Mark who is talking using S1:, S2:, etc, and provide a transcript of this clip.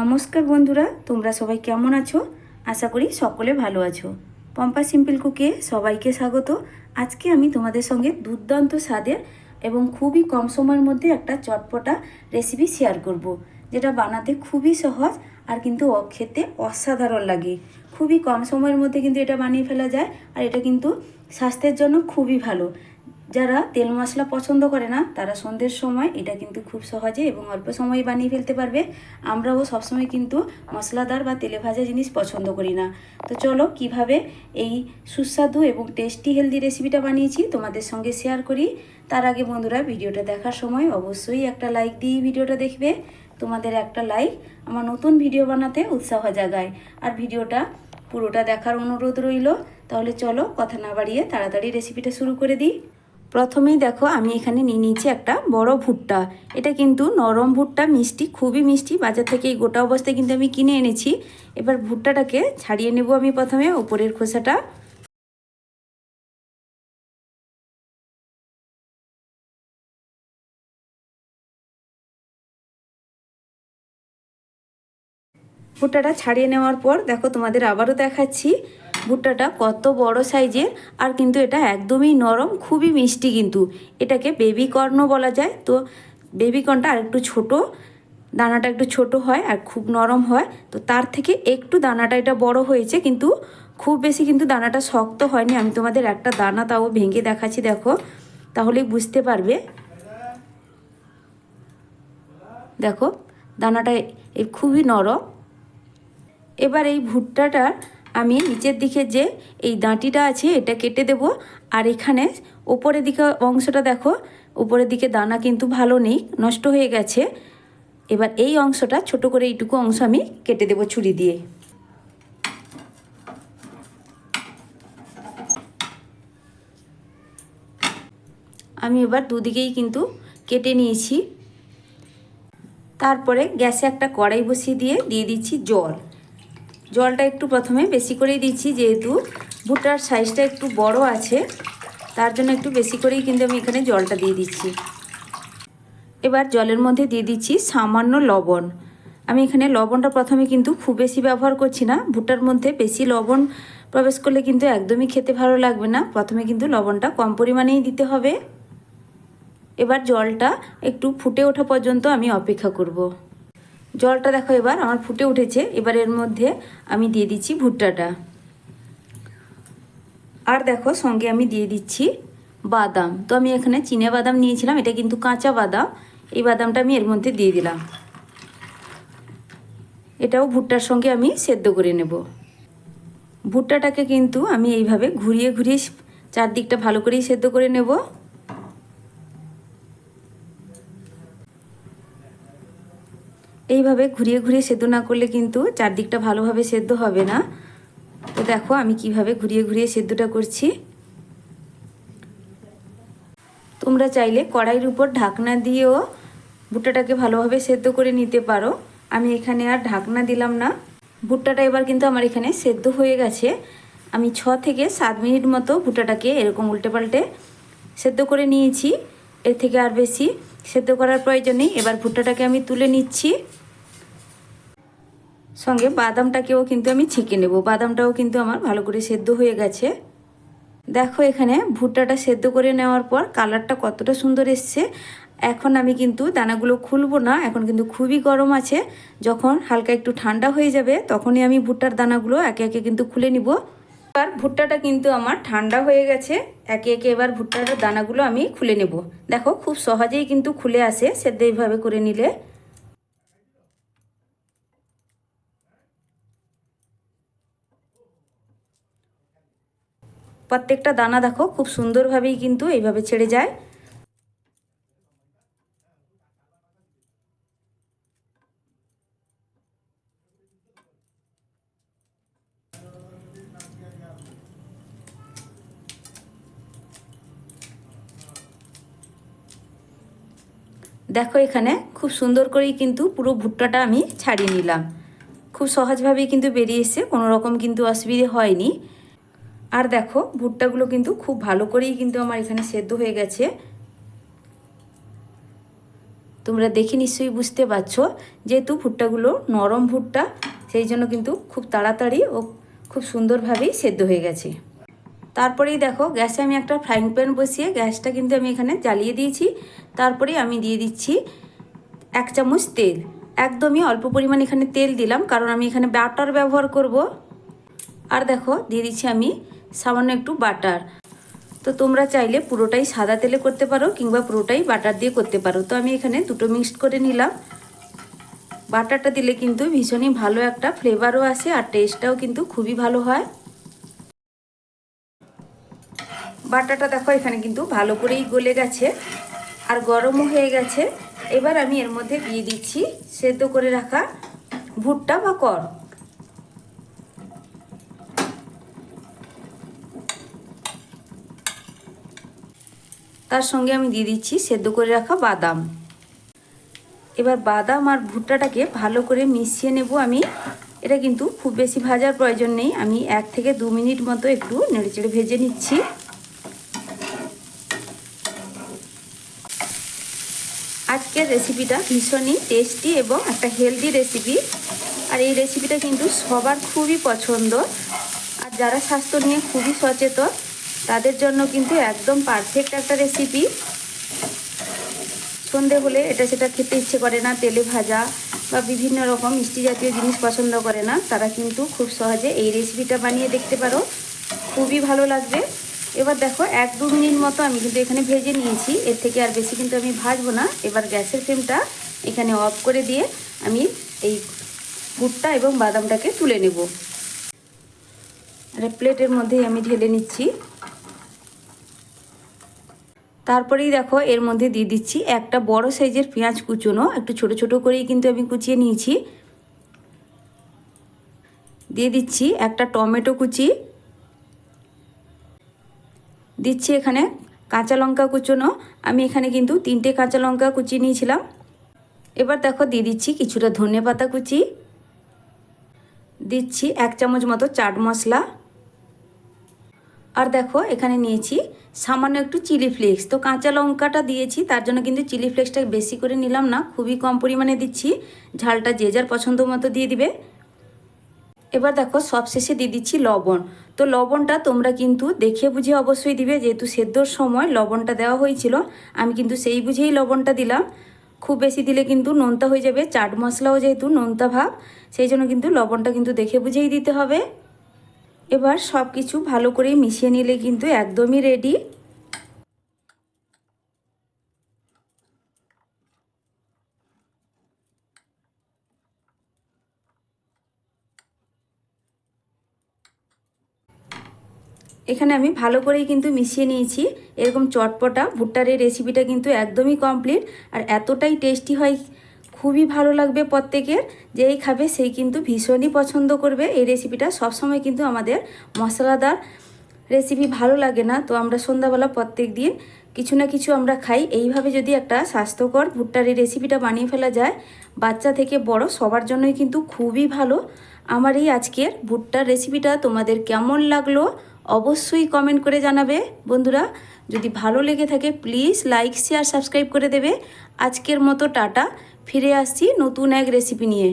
S1: নমস্কার বন্ধুরা, তোমরা সবাই কেমন আছো? আশা করি সকলে ভালো আছো। পম্পা সিম্পল কুকে সবাইকে স্বাগত। আজকে আমি তোমাদের সঙ্গে দুর্দান্ত স্বাদের এবং খুবই কম সময়ের মধ্যে একটা চটপটা রেসিপি শেয়ার করব। যেটা বানাতে খুবই সহজ আর কিন্তু খেতে অসাধারণ লাগে। খুবই কম সময়ের মধ্যে কিন্তু এটা বানিয়ে ফেলা যায় আর এটা কিন্তু স্বাস্থ্যের জন্য খুবই ভালো। যারা তেল মশলা পছন্দ করে না, তারা সন্ধ্যের সময় এটা কিন্তু খুব সহজে এবং অল্প সময়ে বানিয়ে ফেলতে পারবে। আমরাও সবসময় কিন্তু মশলাদার বা তেলে ভাজা জিনিস পছন্দ করি না। তো চলো কীভাবে এই সুস্বাদু এবং টেস্টি হেলদি রেসিপিটা বানিয়েছি তোমাদের সঙ্গে শেয়ার করি। তার আগে বন্ধুরা, ভিডিওটা দেখার সময় অবশ্যই একটা লাইক দিয়ে ভিডিওটা দেখবে। তোমাদের একটা লাইক আমার নতুন ভিডিও বানাতে উৎসাহ জাগায়। আর ভিডিওটা পুরোটা দেখার অনুরোধ রইল। তাহলে চলো কথা না বাড়িয়ে তাড়াতাড়ি রেসিপিটা শুরু করে দিই। প্রথমেই দেখো আমি এখানে নিয়ে নিয়েছি একটা বড় ভুট্টা। এটা কিন্তু নরম ভুট্টা, মিষ্টি, খুবই মিষ্টি। বাজার থেকে এই গোটা অবস্থায় কিন্তু আমি কিনে এনেছি। এবার ভুট্টাটাকে ছাড়িয়ে নেব আমি প্রথমে ওপরের খোসাটা। ভুট্টাটা ছাড়িয়ে নেওয়ার পর দেখো তোমাদের আবারও দেখাচ্ছি। ভুট্টাটা কত বড় সাইজের, আর কিন্তু এটা একদমই নরম, খুবই মিষ্টি কিন্তু। এটাকে বেবি কর্নও বলা যায়। তো বেবি কর্নটা আর একটু ছোটো, দানাটা একটু ছোট হয় আর খুব নরম হয়। তো তার থেকে একটু দানাটা এটা বড় হয়েছে, কিন্তু খুব বেশি কিন্তু দানাটা শক্ত হয়নি। আমি তোমাদের একটা দানা তাও ভেঙে দেখাচ্ছি, দেখো। তাহলেই বুঝতে পারবে। দেখো, দানাটা খুবই নরম। এবার এই ভুট্টাটার আমি নিচের দিকে যে এই দাঁটিটা আছে, এটা কেটে দেব। আর এখানে ওপরের দিকে অংশটা দেখো, উপরের দিকে দানা কিন্তু ভালো নেই, নষ্ট হয়ে গেছে। এবার এই অংশটা, ছোট করে এইটুকু অংশ আমি কেটে দেব ছুরি দিয়ে। আমি এবার দুদিকেই কিন্তু কেটে নিয়েছি। তারপরে গ্যাসে একটা কড়াই বসিয়ে দিয়ে দিয়ে দিচ্ছি জল। জলটা একটু প্রথমে বেশি করেই দিচ্ছি, যেহেতু ভুট্টার সাইজটা একটু বড় আছে, তার জন্য একটু বেশি করেই কিন্তু আমি এখানে জলটা দিয়ে দিচ্ছি। এবার জলের মধ্যে দিয়ে দিচ্ছি সামান্য লবণ। আমি এখানে লবণটা প্রথমে কিন্তু খুব বেশি ব্যবহার করছি না, ভুট্টার মধ্যে বেশি লবণ প্রবেশ করলে কিন্তু একদমই খেতে ভালো লাগবে না, প্রথমে কিন্তু লবণটা কম পরিমাণেই দিতে হবে। এবার জলটা একটু ফুটে ওঠা পর্যন্ত আমি অপেক্ষা করব। জলটা দেখো এবার, আমার ফুটে উঠেছে। এবার এর মধ্যে আমি দিয়ে দিচ্ছি ভুট্টাটা। আর দেখো, সঙ্গে আমি দিয়ে দিচ্ছি বাদাম। তো আমি এখানে চিনে বাদাম নিয়েছিলাম, এটা কিন্তু কাঁচা বাদাম। এই বাদামটা আমি এর মধ্যে দিয়ে দিলাম। এটাও ভুট্টার সঙ্গে আমি সেদ্ধ করে নেব। ভুট্টাটাকে কিন্তু আমি এইভাবে ঘুরিয়ে ঘুরিয়ে চারদিকটা ভালো করেই সেদ্ধ করে নেব। এইভাবে ঘুরিয়ে ঘুরিয়ে সেদ্ধ না করলে কিন্তু চারদিকটা ভালোভাবে সেদ্ধ হবে না। তো দেখো আমি কীভাবে ঘুরিয়ে ঘুরিয়ে সেদ্ধটা করছি। তোমরা চাইলে কড়াইয়ের উপর ঢাকনা দিয়েও ভুট্টাটাকে ভালোভাবে সেদ্ধ করে নিতে পারো। আমি এখানে আর ঢাকনা দিলাম না। ভুট্টাটা এবার কিন্তু আমার এখানে সেদ্ধ হয়ে গেছে। আমি ছ থেকে সাত মিনিট মতো ভুট্টাটাকে এরকম উল্টে পাল্টে সেদ্ধ করে নিয়েছি। এর থেকে আর বেশি সেদ্ধ করার প্রয়োজন নেই। এবার ভুট্টাটাকে আমি তুলে নিচ্ছি। সঙ্গে বাদামটাকেও কিন্তু আমি ছেঁকে নেব। বাদামটাও কিন্তু আমার ভালো করে সেদ্ধ হয়ে গেছে। দেখো এখানে ভুট্টাটা সেদ্ধ করে নেওয়ার পর কালারটা কতটা সুন্দর এসছে। এখন আমি কিন্তু দানাগুলো খুলবো না, এখন কিন্তু খুবই গরম আছে। যখন হালকা একটু ঠান্ডা হয়ে যাবে, তখনই আমি ভুট্টার দানাগুলো একে একে কিন্তু খুলে নিব। এবার ভুট্টাটা কিন্তু আমার ঠান্ডা হয়ে গেছে, একে একে এবার ভুট্টার দানাগুলো আমি খুলে নেব। দেখো খুব সহজেই কিন্তু খুলে আসে, সেদ্ধ এইভাবে করে নিলে। প্রত্যেকটা দানা দেখো, খুব সুন্দরভাবেই কিন্তু এইভাবে ছেড়ে যায়। দেখো এখানে খুব সুন্দর করেই কিন্তু পুরো ভুট্টাটা আমি ছাড়িয়ে নিলাম। খুব সহজভাবেই কিন্তু বেরিয়ে এসছে, কোনো রকম কিন্তু অসুবিধে হয়নি। আর দেখো, ভুট্টাগুলো কিন্তু খুব ভালো করেই কিন্তু আমার এখানে সেদ্ধ হয়ে গেছে। তোমরা দেখে নিশ্চয়ই বুঝতে পারছ, যেহেতু ভুট্টাগুলো নরম ভুট্টা, সেই জন্য কিন্তু খুব তাড়াতাড়ি ও খুব সুন্দরভাবেই সেদ্ধ হয়ে গেছে। তারপরেই দেখো, গ্যাসে আমি একটা ফ্রাইং প্যান বসিয়ে গ্যাসটা কিন্তু আমি এখানে জ্বালিয়ে দিয়েছি। তারপরে আমি দিয়ে দিচ্ছি এক চামচ তেল। একদমই অল্প পরিমাণ এখানে তেল দিলাম, কারণ আমি এখানে বাটার ব্যবহার করব। আর দেখো, দিয়ে দিচ্ছি আমি সামান্য একটু বাটার। তো তোমরা চাইলে পুরোটাই সাদা তেলে করতে পারো কিংবা পুরোটাই বাটার দিয়ে করতে পারো। তো আমি এখানে দুটো মিক্সড করে নিলাম। বাটারটা দিলে কিন্তু ভীষণই ভালো একটা ফ্লেভারও আসে আর টেস্টটাও কিন্তু খুবই ভালো হয়। বাটাটা দেখো এখানে কিন্তু ভালো করেই গলে গেছে আর গরমও হয়ে গেছে। এবার আমি এর মধ্যে দিয়ে দিচ্ছি সেদ্ধ করে রাখা ভুট্টা বা কর তার সঙ্গে আমি দিয়ে দিচ্ছি সেদ্ধ করে রাখা বাদাম। এবার বাদাম আর ভুট্টাটাকে ভালো করে মিশিয়ে নেব আমি। এটা কিন্তু খুব বেশি ভাজার প্রয়োজন নেই। আমি এক থেকে দু মিনিট মতো একটু নেড়েচেড়ে ভেজে নিচ্ছি। আজকের রেসিপিটা ভীষণই টেস্টি এবং একটা হেলদি রেসিপি। আর এই রেসিপিটা কিন্তু সবার খুবই পছন্দ। আর যারা স্বাস্থ্য নিয়ে খুবই সচেতন তাদের জন্য কিন্তু একদম পারফেক্ট একটা রেসিপি সন্ধে হলে এটা সেটা খেতে ইচ্ছে করে না, তেলে ভাজা বা বিভিন্ন রকম মিষ্টি জাতীয় জিনিস পছন্দ করে না, তারা কিন্তু খুব সহজে এই রেসিপিটা বানিয়ে দেখতে পারো। খুবই ভালো লাগবে। এবার দেখো এক দু মিনিট মতো আমি কিন্তু এখানে ভেজে নিয়েছি, এর থেকে আর বেশি কিন্তু আমি ভাজবো না। এবার গ্যাসের ফ্লেমটা এখানে অফ করে দিয়ে আমি এই ভুট্টা এবং বাদামটাকে তুলে নেব। আর প্লেটের মধ্যেই আমি ঢেলে নিচ্ছি। তারপরেই দেখো, এর মধ্যে দিয়ে দিচ্ছি একটা বড় সাইজের পেঁয়াজ কুচোনো। একটু ছোট ছোট করেই কিন্তু আমি কুচিয়ে নিয়েছি। দিয়ে দিচ্ছি একটা টমেটো কুচি। দিচ্ছি এখানে কাঁচা লঙ্কা কুচোনো। আমি এখানে কিন্তু তিনটে কাঁচা লঙ্কা কুচিয়ে নিয়েছিলাম। এবার দেখো, দিয়ে দিচ্ছি কিছুটা ধনে পাতা কুচি। দিচ্ছি এক চামচ মতো চাট মশলা। আর দেখো, এখানে নিয়েছি সামান্য একটু চিলি ফ্লেক্স। তো কাঁচা লঙ্কাটা দিয়েছি, তার জন্য কিন্তু চিলি ফ্লেক্সটা বেশি করে নিলাম না, খুবই কম পরিমাণে দিচ্ছি। ঝালটা যে যার পছন্দ মতো দিয়ে দিবে। এবার দেখো, সবশেষে দিয়ে দিচ্ছি লবণ। তো লবণটা তোমরা কিন্তু দেখে বুঝে অবশ্যই দিবে, যেহেতু সেদ্ধর সময় লবণটা দেওয়া হয়েছিল, আমি কিন্তু সেই বুঝেই লবণটা দিলাম। খুব বেশি দিলে কিন্তু নোনতা হয়ে যাবে, চাট মশলাও যেহেতু নোনতা ভাব, সেই জন্য কিন্তু লবণটা কিন্তু দেখে বুঝেই দিতে হবে। এবার সব কিছু ভালো করে মিশিয়ে নিলে কিন্তু একদমই রেডি এখানে আমি ভালো করেই কিন্তু মিশিয়ে নিয়েছি। এরকম চটপটা, ভুট্টার এই রেসিপিটা কিন্তু একদমই কমপ্লিট আর এতটাই টেস্টি হয় খুবই ভালো লাগবে প্রত্যেকের, যেই খাবে সেই কিন্তু ভীষণই পছন্দ করবে। এই রেসিপিটা সবসময় কিন্তু আমাদের মশলাদার রেসিপি ভালো লাগে না। তো আমরা সন্ধ্যাবেলা প্রত্যেক দিন কিছু না কিছু আমরা খাই। এইভাবে যদি একটা স্বাস্থ্যকর ভুট্টার এই রেসিপিটা বানিয়ে ফেলা যায়, বাচ্চা থেকে বড় সবার জন্যই কিন্তু খুবই ভালো। আমার এই আজকের ভুট্টার রেসিপিটা তোমাদের কেমন লাগল অবশ্যই কমেন্ট করে জানাবে। বন্ধুরা, যদি ভালো লেগে থাকে প্লিজ লাইক শেয়ার সাবস্ক্রাইব করে দেবে। আজকের মতো টাটা। ফিরে আসছি নতুন এক রেসিপি নিয়ে।